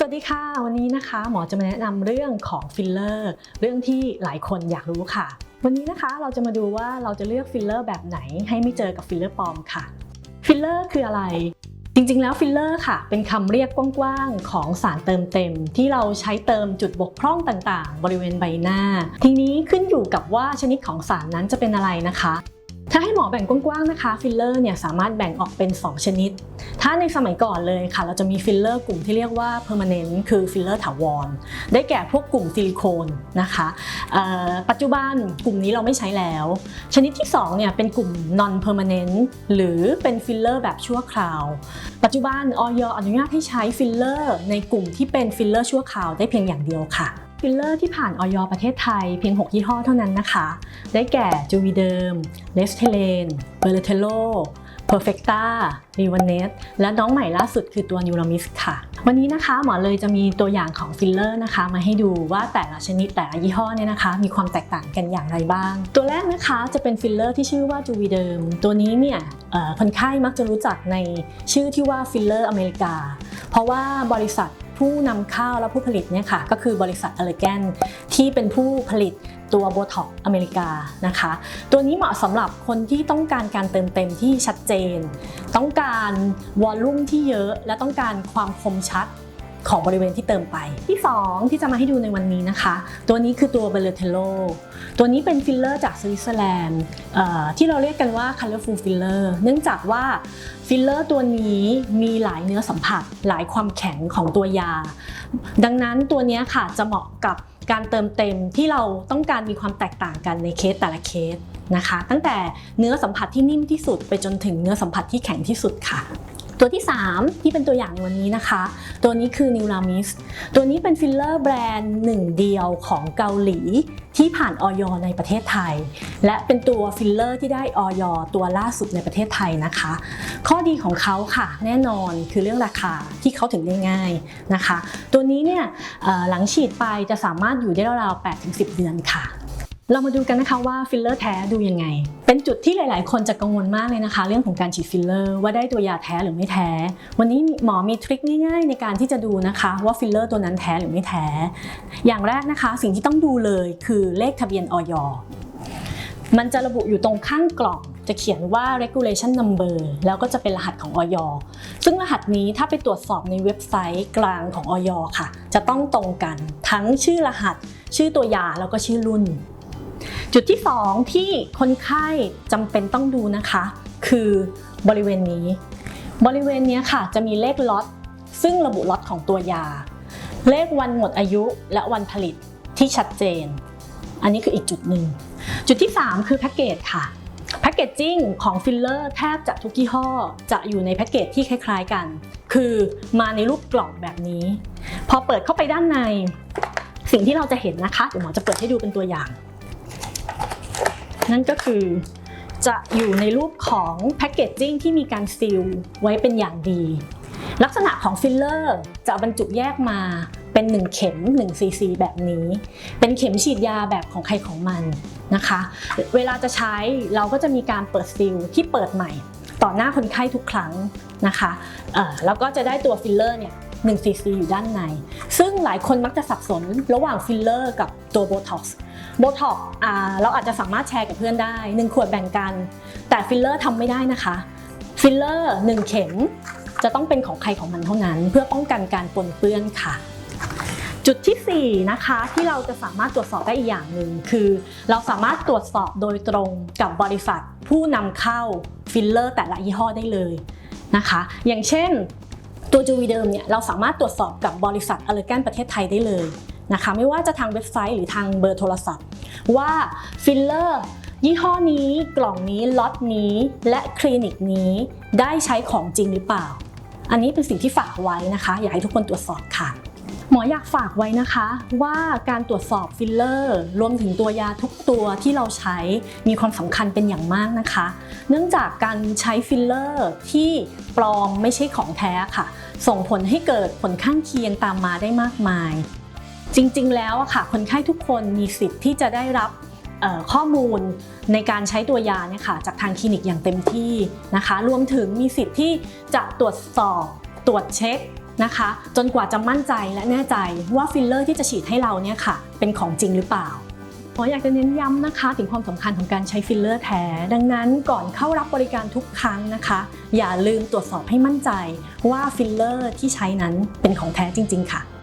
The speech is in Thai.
สวัสดีค่ะ วันนี้นะคะหมอจะมาแนะนำเรื่องของฟิลเลอร์เรื่องที่หลายคนอยากรู้ค่ะ วันนี้นะคะเราจะมาดูว่าเราจะเลือกฟิลเลอร์แบบไหน ให้ไม่เจอกับฟิลเลอร์ปลอมค่ะฟิลเลอร์คืออะไร จริงๆ แล้วฟิลเลอร์ค่ะ เป็นคำเรียกกว้างๆ ของสารเติมเต็ม ที่เราใช้เติมจุดบกพร่องต่างๆ บริเวณใบหน้า ทีนี้ขึ้นอยู่กับว่าชนิดของสารนั้นจะเป็นอะไรนะคะ ถ้าให้หมอแบ่งกว้างๆนะคะฟิลเลอร์เนี่ยสามารถแบ่งออกเป็น 2 ชนิด ถ้าในสมัยก่อนเลยค่ะ เราจะมีฟิลเลอร์กลุ่มที่เรียกว่า permanent คือฟิลเลอร์ถาวร ได้แก่พวกกลุ่มซิลิโคนนะคะปัจจุบันกลุ่มนี้เราไม่ใช้แล้ว ชนิดที่2เนี่ยเป็นกลุ่ม non permanent หรือเป็นฟิลเลอร์แบบชั่วคราว ปัจจุบันออยอนุญาตให้ใช้ฟิลเลอร์ในกลุ่มที่เป็นฟิลเลอร์ชั่วคราวได้เพียงอย่างเดียวค่ะ ฟิลเลอร์ที่ผ่านออยประเทศไทยเพียง 6 ยี่ห้อเท่านั้นนะคะ ได้แก่จูวีเดิมเลสเทเลนเบอร์เทโลเพอร์เฟกตารีวันเนสและน้องใหม่ล่าสุดคือตัวนิวรามิสค่ะ วันนี้นะคะหมอเลยจะมีตัวอย่างของฟิลเลอร์นะคะ มาให้ดูว่าแต่ละชนิดแต่ละยี่ห้อเนี่ยนะคะ มีความแตกต่างกันอย่างไรบ้าง ตัวแรกนะคะจะเป็นฟิลเลอร์ที่ชื่อว่าจูวีเดิมตัวนี้เนี่ยคนไข้มักจะรู้จักในชื่อที่ว่าฟิลเลอร์อเมริกา เพราะว่าบริษัท ผู้นำเข้าและผู้ผลิตเนี่ยค่ะก็คือบริษัทอเลแกนที่เป็นผู้ผลิตตัวโบท็อกอเมริกานะคะ ตัวนี้เหมาะสำหรับคนที่ต้องการการเติมเต็มที่ชัดเจน ต้องการวอลลุ่มที่เยอะและต้องการความคมชัด ของบริเวณที่เติมไป ที่ 2 ที่จะมาให้ดูในวันนี้นะคะ ตัวนี้คือตัวเบลเทโลตัวนี้เป็นฟิลเลอร์จากสวิตเซอร์แลนด์ที่เราเรียกกันว่า colorful filler เนื่องจากว่าฟิลเลอร์ตัวนี้มีหลายเนื้อสัมผัส หลายความแข็งของตัวยา ดังนั้นตัวนี้ค่ะจะเหมาะกับการเติมเต็มที่เราต้องการมีความแตกต่างกันในเคสแต่ละเคสนะคะ ตั้งแต่เนื้อสัมผัสที่นิ่มที่สุดไปจนถึงเนื้อสัมผัสที่แข็งที่สุดค่ะ ตัวที่ 3 ที่เป็นตัวอย่างในวันนี้นะคะ ตัวนี้คือ n e w r a m i s ตัวนี้เป็นฟิลเลอร์แบรนด์หนึ่งเดียวของเกาหลีที่ผ่านออยในประเทศไทย และเป็นตัวฟิลเลอร์ที่ได้ออยตัวล่าสุดในประเทศไทยนะคะ ข้อดีของเขาค่ะแน่นอนคือเรื่องราคาที่เขาถึงได้ง่ายนะคะ ตัวนี้เนี่ยหลังฉีดไปจะสามารถอยู่ได้ราวๆ8-10 เดือนค่ะ เรามาดูกันนะคะว่าฟิลเลอร์แท้ดูยังไง เป็นจุดที่หลาย ๆ คนจะกังวลมากเลยนะคะ เรื่องของการฉีดฟิลเลอร์ว่าได้ตัวยาแท้หรือไม่แท้ วันนี้หมอมีทริคง่าย ๆ ในการที่จะดูนะคะว่าฟิลเลอร์ตัวนั้นแท้หรือไม่แท้ อย่างแรกนะคะสิ่งที่ต้องดูเลยคือเลขทะเบียนออยมันจะระบุอยู่ตรงข้างกล่องจะเขียนว่า regulation number แล้วก็จะเป็นรหัสของออยซึ่งรหัสนี้ถ้าไปตรวจสอบในเว็บไซต์กลางของออยค่ะ จะต้องตรงกันทั้งชื่อรหัส ชื่อตัวยาแล้วก็ชื่อรุ่น จุดที่ 2 ที่คนไข้จำเป็นต้องดูนะคะ คือบริเวณนี้ บริเวณนี้ค่ะจะมีเลขล็อตซึ่งระบุล็อตของตัวยา เลขวันหมดอายุและวันผลิตที่ชัดเจน อันนี้คืออีกจุดหนึ่ง จุดที่ 3 คือแพ็กเกจค่ะแพ็กเกจจิ้งของฟิลเลอร์แทบจะทุกยี่ห้อ จะอยู่ในแพ็กเกจที่คล้ายๆกัน คือมาในรูปกล่องแบบนี้ พอเปิดเข้าไปด้านใน สิ่งที่เราจะเห็นนะคะเดี๋ยวหมอจะเปิดให้ดูเป็นตัวอย่าง นั่นก็คือจะอยู่ในรูปของแพคเกจจิ้งที่มีการซีลไว้เป็นอย่างดี ลักษณะของฟิลเลอร์จะบรรจุแยกมาเป็น 1 เข็ม1ซีซีแบบนี้ เป็นเข็มฉีดยาแบบของใครของมันนะคะ เวลาจะใช้เราก็จะมีการเปิดซีลที่เปิดใหม่ ต่อหน้าคนไข้ทุกครั้งนะคะแล้วก็จะได้ตัวฟิลเลอร์เนี่ย 1ซีซีอยู่ด้านใน ซึ่งหลายคนมักจะสับสนระหว่างฟิลเลอร์กับตัวโบท็อกซ์โบท็อกซ์เราอาจจะสามารถแชร์กับเพื่อนได้ 1 ขวดแบ่งกัน แต่ฟิลเลอร์ทำไม่ได้นะคะฟิลเลอร์1เข็มจะต้องเป็นของใครของมันเท่านั้น เพื่อป้องกันการปนเปื้อนค่ะ จุดที่ 4 นะคะที่เราจะสามารถตรวจสอบได้อีกอย่างหนึ่งคือ เราสามารถตรวจสอบโดยตรงกับบริษัท ผู้นำเข้าฟิลเลอร์แต่ละยี่ห้อได้เลยนะคะ อย่างเช่น ตัวจูวีเดิมเนี่ยเราสามารถตรวจสอบกับบริษัทอเลแกนประเทศไทยได้เลยนะคะไม่ว่าจะทางเว็บไซต์หรือทางเบอร์โทรศัพท์ ว่าฟิลเลอร์ยี่ห้อนี้กล่องนี้ล็อตนี้ และคลินิกนี้ได้ใช้ของจริงหรือเปล่า อันนี้เป็นสิ่งที่ฝากไว้นะคะ อยากให้ทุกคนตรวจสอบค่ะ หมออยากฝากไว้นะคะว่าการตรวจสอบฟิลเลอร์รวมถึงตัวยาทุกตัวที่เราใช้มีความสำคัญเป็นอย่างมากนะคะ เนื่องจากการใช้ฟิลเลอร์ที่ปลอมไม่ใช่ของแท้ค่ะ ส่งผลให้เกิดผลข้างเคียงตามมาได้มากมาย จริงๆ แล้วอะค่ะคนไข้ทุกคนมีสิทธิ์ที่จะได้รับข้อมูลในการใช้ตัวยาเนี่ยค่ะจากทางคลินิกอย่างเต็มที่นะคะ รวมถึงมีสิทธิ์ที่จะตรวจสอบตรวจเช็ค นะคะ จนกว่าจะมั่นใจและแน่ใจว่าฟิลเลอร์ที่จะฉีดให้เราเนี่ยค่ะ เป็นของจริงหรือเปล่าหมออยากจะเน้นย้ำนะคะถึงความสำคัญของการใช้ฟิลเลอร์แท้ ดังนั้นก่อนเข้ารับบริการทุกครั้งนะคะ อย่าลืมตรวจสอบให้มั่นใจว่าฟิลเลอร์ที่ใช้นั้นเป็นของแท้จริง ๆ ค่ะ